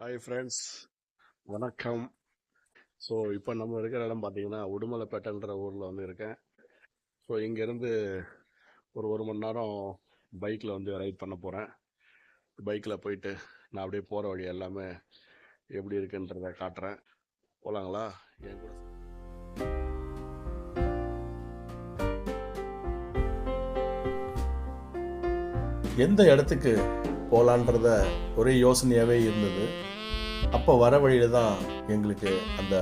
Hi friends வணக்கம். So இப்போ நம்ம இருக்கிற இடம் பார்த்தீங்கன்னா உடுமலைப்பேட்டைன்ற ஊரில் வந்து இருக்கேன். ஸோ இங்கேருந்து ஒரு ஒரு மணி நேரம் பைக்கில் வந்து ரைட் பண்ண போகிறேன் பைக்கில் போயிட்டு நான் அப்படியே போகிற வழி எல்லாமே எப்படி இருக்குன்றத காட்டுறேன். போகலாங்களா என் கூட எந்த இடத்துக்கு போகலான்றத ஒரே யோசனையாகவே இருந்தது. அப்போ வர வழியில் தான் எங்களுக்கு அந்த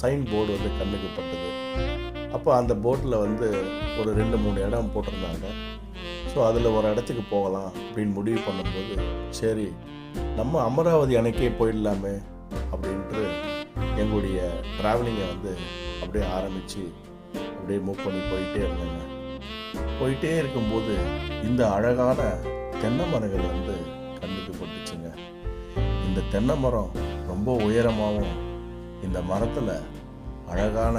சைன் போர்டு வந்து கண்ணுக்கு பட்டது. அப்போ அந்த போர்டில் வந்து ஒரு ரெண்டு மூணு இடம் போட்டிருந்தாங்க. ஸோ அதில் ஒரு இடத்துக்கு போகலாம் அப்படின்னு முடிவு பண்ணும்போது சரி நம்ம அமராவதி அணைக்கே போயிடலாமே அப்படின்ட்டு எங்களுடைய ட்ராவலிங்கை வந்து அப்படியே ஆரம்பித்து அப்படியே மூவ் பண்ணி போயிட்டே இருந்தேங்க. போயிட்டே இருக்கும்போது இந்த அழகான தென்னை மரங்கள் வந்து இந்த தென்னை மரம் ரொம்ப உயரமாகவும் இந்த மரத்தில் அழகான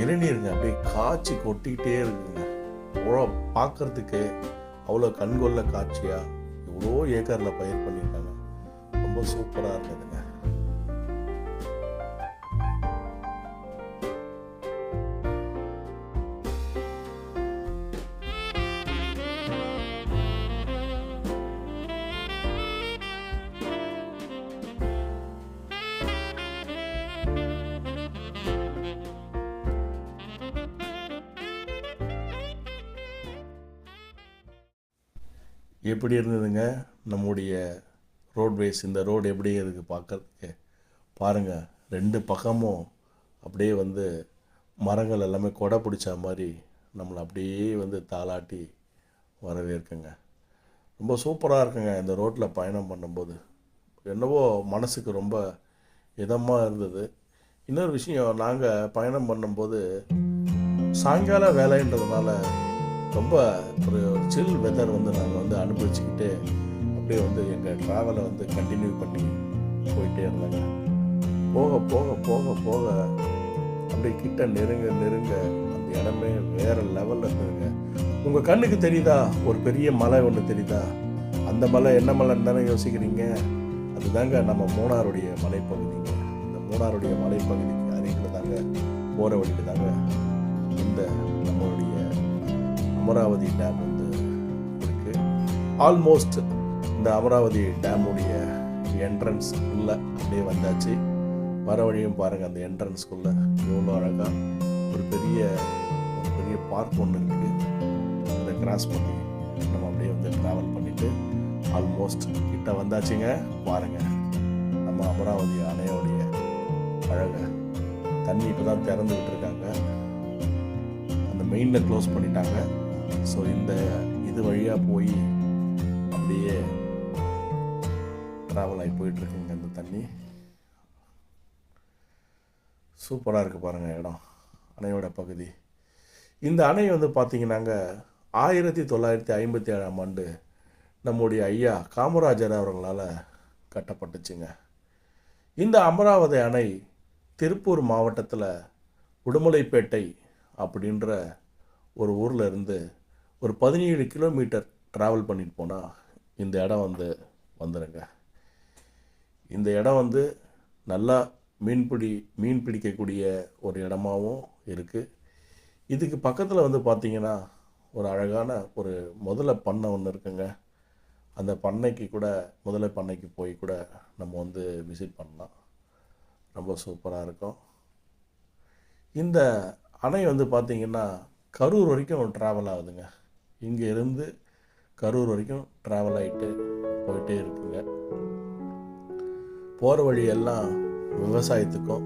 இளநீருங்க அப்படியே காய்ச்சி கொட்டிக்கிட்டே இருக்குங்க. அவ்வளோ பார்க்குறதுக்கு அவ்வளோ கண்கொள்ள காட்சியாக இவ்வளோ ஏக்கரில் பயிர் பண்ணியிருக்காங்க. ரொம்ப சூப்பராக இருந்ததுங்க. எப்படி இருந்ததுங்க? நம்முடைய ரோட்வேஸ் இந்த ரோடு எப்படி இருக்குது பார்க்கறதுக்கு பாருங்கள் ரெண்டு பக்கமும் அப்படியே வந்து மரங்கள் எல்லாமே கொடை பிடிச்ச மாதிரி நம்மளை அப்படியே வந்து தாளாட்டி வரவேற்குங்க. ரொம்ப சூப்பராக இருக்குங்க இந்த ரோட்டில் பயணம் பண்ணும்போது. என்னவோ மனசுக்கு ரொம்ப இதமாக இருந்தது. இன்னொரு விஷயம் நாங்கள் பயணம் பண்ணும்போது சாயங்கால வேலைன்றதுனால ரொம்ப ஒரு சில் வெதர் வந்து நாங்கள் வந்து அனுபவிச்சுக்கிட்டு அப்படியே வந்து எங்கள் ட்ராவலை வந்து கண்டினியூ பண்ணி போயிட்டே இருந்தாங்க. போக போக போக போக அப்படியே கிட்ட நெருங்க நெருங்க அந்த இடமே வேறு லெவலில் இருந்துருங்க உங்கள் கண்ணுக்கு தெரியுதா? ஒரு பெரிய மலை ஒன்று தெரியுதா? அந்த மலை என்ன மலைன்னு தானே யோசிக்கிறீங்க? அதுதாங்க நம்ம மூணாருடைய மலைப்பகுதிங்க. இந்த மூணாருடைய மலைப்பகுதிக்கு அருகில் தாங்க போகிற வழிக்கு தாங்க இந்த நம்மளுடைய அமராவதி டேம் வந்து இருக்குது ஆல்மோஸ்ட் இந்த அமராவதி டேமுடைய என்ட்ரன்ஸ் உள்ளே அப்படியே வந்தாச்சு. வர வழியும் பாருங்கள் அந்த என்ட்ரன்ஸ்குள்ளே எவ்வளோ அழகாக ஒரு பெரிய ஒரு பெரிய பார்க் ஒன்று இருக்குது அதை கிராஸ் பண்ணி நம்ம அப்படியே வந்து ட்ராவல் பண்ணிவிட்டு ஆல்மோஸ்ட் கிட்ட வந்தாச்சுங்க. பாருங்கள் நம்ம அமராவதி அணையோடைய அழகை. தண்ணி இப்போ தான் திறந்துக்கிட்டு இருக்காங்க. அந்த மெயினில் க்ளோஸ் பண்ணிட்டாங்க. ஸோ இந்த இது வழியாக போய் அப்படியே ட்ராவல் ஆகி போயிட்டுருக்குங்க இந்த தண்ணி. சூப்பராக இருக்குது பாருங்கள் இடம் அணையோட பகுதி. இந்த அணை வந்து பார்த்தீங்கன்னாங்க ஆயிரத்தி தொள்ளாயிரத்தி ஐம்பத்தி ஏழாம் ஆண்டு நம்முடைய ஐயா காமராஜர் அவர்களால் கட்டப்பட்டுச்சுங்க. இந்த அமராவதி அணை திருப்பூர் மாவட்டத்தில் உடுமலைப்பேட்டை அப்படின்ற ஒரு ஊரில் இருந்து ஒரு பதினேழு கிலோமீட்டர் ட்ராவல் பண்ணிட்டு போனால் இந்த இடம் வந்து வந்துடுங்க இந்த இடம் வந்து நல்லா மீன்பிடி மீன் பிடிக்கக்கூடிய ஒரு இடமாவும் இருக்குது இதுக்கு பக்கத்தில் வந்து பார்த்திங்கன்னா ஒரு அழகான ஒரு முதலை பண்ணை ஒன்று இருக்குங்க. அந்த பண்ணைக்கு கூட முதலை பண்ணைக்கு போய் கூட நம்ம வந்து விசிட் பண்ணலாம். ரொம்ப சூப்பராக இருக்கும். இந்த அணை வந்து பார்த்திங்கன்னா கரூர் வரைக்கும் ட்ராவல் ஆகுதுங்க. இங்கே இருந்து கரூர் வரைக்கும் ட்ராவல் ஆகிட்டு போயிட்டே இருக்குங்க. போகிற வழியெல்லாம் விவசாயத்துக்கும்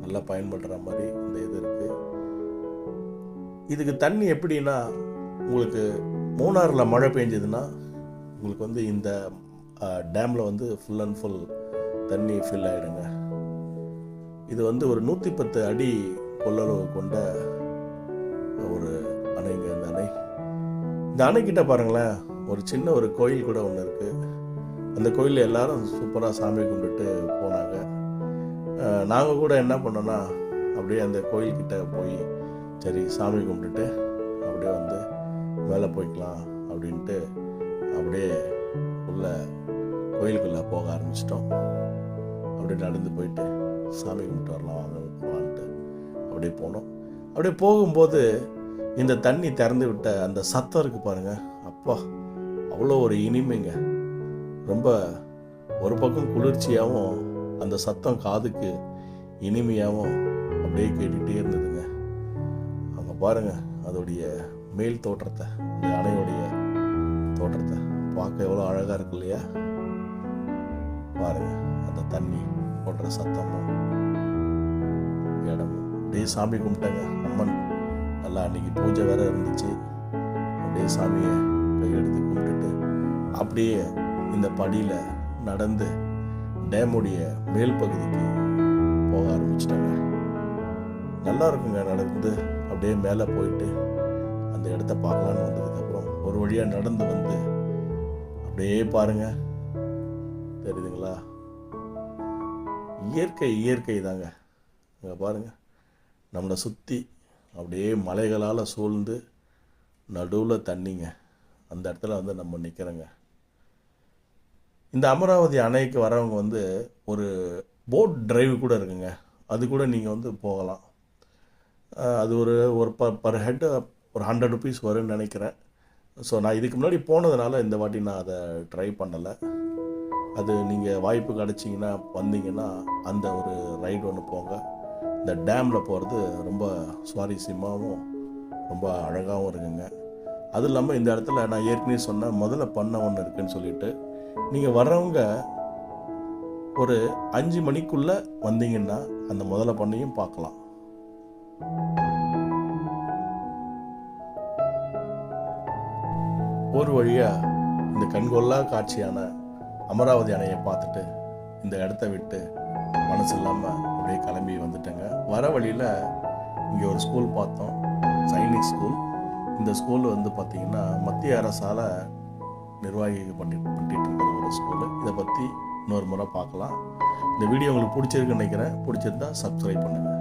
நல்லா பயன்படுற மாதிரி இந்த இது இருக்குது இதுக்கு தண்ணி எப்படின்னா உங்களுக்கு மூணாறில் மழை பெஞ்சதுன்னா உங்களுக்கு வந்து இந்த டேமில் வந்து ஃபுல் அண்ட் ஃபுல் தண்ணி ஃபில் ஆகிடுங்க இது வந்து ஒரு நூற்றி பத்து அடி கொள்ளளவு கொண்ட ஒரு அணைங்க இந்த அணை. இந்த அணைக்கிட்ட பாருங்களேன் ஒரு சின்ன ஒரு கோயில் கூட ஒன்று இருக்குது அந்த கோயிலில் எல்லாரும் சூப்பராக சாமி கும்பிட்டு போனாங்க. நாங்கள் கூட என்ன பண்ணோன்னா அப்படியே அந்த கோயில்கிட்ட போய் சரி சாமி கும்பிட்டுட்டு அப்படியே வந்து மேலே போய்க்கலாம் அப்படின்ட்டு அப்படியே உள்ள கோயிலுக்குள்ளே போக ஆரம்பிச்சிட்டோம். அப்படியே நடந்து போயிட்டு சாமி கும்பிட்டு வரலாம் வாங்க வாங்கிட்டு அப்படியே போனோம். அப்படியே போகும்போது இந்த தண்ணி திறந்து விட்ட அந்த சத்தம் இருக்கு பாருங்க. அப்பா அவ்வளோ ஒரு இனிமைங்க. ரொம்ப ஒரு பக்கம் குளிர்ச்சியாகவும் அந்த சத்தம் காதுக்கு இனிமையாகவும் அப்படியே கேட்டுகிட்டே இருந்ததுங்க. அங்கே பாருங்க அதோடைய மேல் தோற்றத்தை இந்த அணையுடைய தோற்றத்தை. பார்க்க எவ்வளோ அழகாக இருக்கு இல்லையா? பாருங்க அந்த தண்ணி போடுற சத்தமும் இடமும். அப்படியே சாமி கும்பிட்டேங்க அம்மன். நல்லா அன்னைக்கு பூஜை வேற இருந்துச்சு. அப்படியே சாமியை கையெடுத்து கும்பிட்டுட்டு அப்படியே இந்த படியில் நடந்து டேமுடைய மேல் பகுதிக்கு போக ஆரம்பிச்சிட்டாங்க. நல்லா இருக்குங்க நடந்து அப்படியே மேலே போயிட்டு அந்த இடத்த பார்க்கலான்னு வந்ததுக்கப்புறம் ஒரு வழியாக நடந்து வந்து அப்படியே பாருங்க. தெரியுதுங்களா? இயற்கை இயற்கை தாங்க இங்கே பாருங்க. நம்மளை சுற்றி அப்படியே மலைகளால் சூழ்ந்து நடுவில் தண்ணிங்க. அந்த இடத்துல வந்து நம்ம நிற்கிறோங்க இந்த அமராவதி அணைக்கு வரவங்க வந்து ஒரு போட் டிரைவ் கூட இருக்குங்க. அது கூட நீங்கள் வந்து போகலாம். அது ஒரு ஒரு ப பர் ஹெட் ஒரு ஹண்ட்ரட் ருபீஸ் வரும்னு நினைக்கிறேன். ஸோ நான் இதுக்கு முன்னாடி போனதுனால இந்த வாட்டி நான் அதை ட்ரை பண்ணலை. அது நீங்கள் வாய்ப்பு கிடச்சிங்கன்னா வந்தீங்கன்னா அந்த ஒரு ரைடு ஒன்று போங்க. இந்த டேமில் போகிறது ரொம்ப சுவாரஸ்யமாகவும் ரொம்ப அழகாகவும் இருக்குங்க. அதுவும் இல்லாமல் இந்த இடத்துல நான் ஏற்கனவே சொன்ன முதல்ல பண்ண ஒன்று இருக்குன்னு சொல்லிட்டு நீங்கள் வர்றவங்க ஒரு அஞ்சு மணிக்குள்ளே வந்தீங்கன்னா அந்த முதல்ல பண்ணையும் பார்க்கலாம். ஒரு வழியாக இந்த கண்கொள்ளா காட்சியான அமராவதி அணையை பார்த்துட்டு இந்த இடத்த விட்டு மனசு இல்லாமல் அப்படியே கிளம்பி வந்துட்டேங்க. வர வழியில் இங்கே ஒரு ஸ்கூல் பார்த்தோம். சைனிக் ஸ்கூல் இந்த ஸ்கூல் வந்து பார்த்திங்கன்னா மத்திய அரசால் நிர்வாகி பண்ணி பண்ணிட்டு இருக்கிற ஒரு ஸ்கூலு இதை பற்றி இன்னொரு முறை பார்க்கலாம். இந்த வீடியோ உங்களுக்கு பிடிச்சிருக்குன்னு நினைக்கிறேன். பிடிச்சிருந்தா சப்ஸ்கிரைப் பண்ணுங்கள்